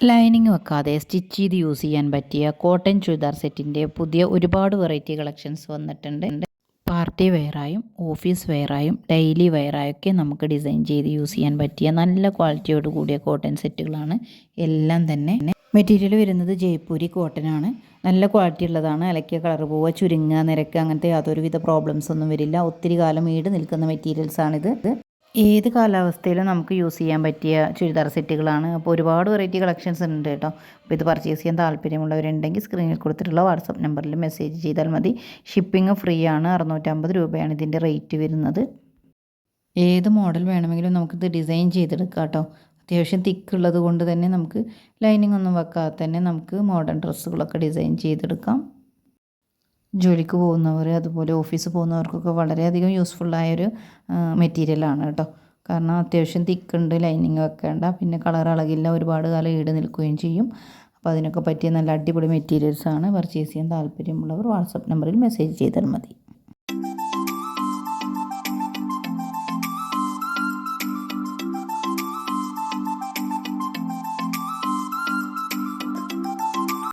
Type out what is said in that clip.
Lining വെക്കാതെ stitch ചെയ്ത് use ചെയ്യാൻ പറ്റിയ കോട്ടൺ ചുരിദാർ സെറ്റിന്റെ പുതിയ ഒരുപാട് വെറൈറ്റി കളക്ഷൻസ് വന്നിട്ടുണ്ട്. പാർട്ടി വെയറായും ഓഫീസ് വെയറായും ഡെയിലി വെയറായൊക്കെ നമുക്ക് ഡിസൈൻ ചെയ്ത് യൂസ് ചെയ്യാൻ പറ്റിയ നല്ല ക്വാളിറ്റിയോട് കൂടിയ കോട്ടൺ സെറ്റുകളാണ് എല്ലാം തന്നെ. മെറ്റീരിയൽ വരുന്നത് ജയ്പൂരി കോട്ടൺ ആണ്. നല്ല ക്വാളിറ്റി ഉള്ളതാണ്. അലക്കിയ കളർ പോവുക ചുരുങ്ങുക നിരക്കുക അങ്ങനത്തെ യാതൊരുവിധ പ്രോബ്ലംസ് ഒന്നും വരില്ല. ഒത്തിരി കാലം ഈട് നിൽക്കുന്ന മെറ്റീരിയൽസ് ആണിത് ഏത് കാലാവസ്ഥയിലും നമുക്ക് യൂസ് ചെയ്യാൻ പറ്റിയ ചുരിദാർ സെറ്റുകളാണ്. അപ്പോൾ ഒരുപാട് വെറൈറ്റി കളക്ഷൻസ് ഉണ്ട് കേട്ടോ. അപ്പോൾ ഇത് പർച്ചേസ് ചെയ്യാൻ താല്പര്യമുള്ളവരുണ്ടെങ്കിൽ സ്ക്രീനിൽ കൊടുത്തിട്ടുള്ള വാട്സപ്പ് നമ്പറിൽ മെസ്സേജ് ചെയ്താൽ മതി. ഷിപ്പിംഗ് ഫ്രീ ആണ്. അറുന്നൂറ്റമ്പത് രൂപയാണ് ഇതിന്റെ റേറ്റ് വരുന്നത്. ഏത് മോഡൽ വേണമെങ്കിലും നമുക്കിത് ഡിസൈൻ ചെയ്തെടുക്കാം കേട്ടോ. അത്യാവശ്യം തിക്കുള്ളത് കൊണ്ട് തന്നെ നമുക്ക് ലൈനിങ് ഒന്നും വെക്കാതെ തന്നെ നമുക്ക് മോഡേൺ ഡ്രസ്സുകളൊക്കെ ഡിസൈൻ ചെയ്തെടുക്കാം. ജോലിക്ക് പോകുന്നവർ അതുപോലെ ഓഫീസ് പോകുന്നവർക്കൊക്കെ വളരെയധികം യൂസ്ഫുള്ളായൊരു മെറ്റീരിയലാണ് കേട്ടോ. കാരണം അത്യാവശ്യം തിക്കുണ്ട് ലൈനിങ് വെക്കേണ്ട പിന്നെ കളർ അളകില്ല ഒരുപാട് കാലം ഈട് നിൽക്കുകയും ചെയ്യും. അപ്പോൾ അതിനൊക്കെ പറ്റിയ നല്ല അടിപൊളി മെറ്റീരിയൽസാണ് പർച്ചേസ് ചെയ്യാൻ താല്പര്യമുള്ളവർ വാട്സപ്പ് നമ്പറിൽ മെസ്സേജ് ചെയ്താൽ മതി.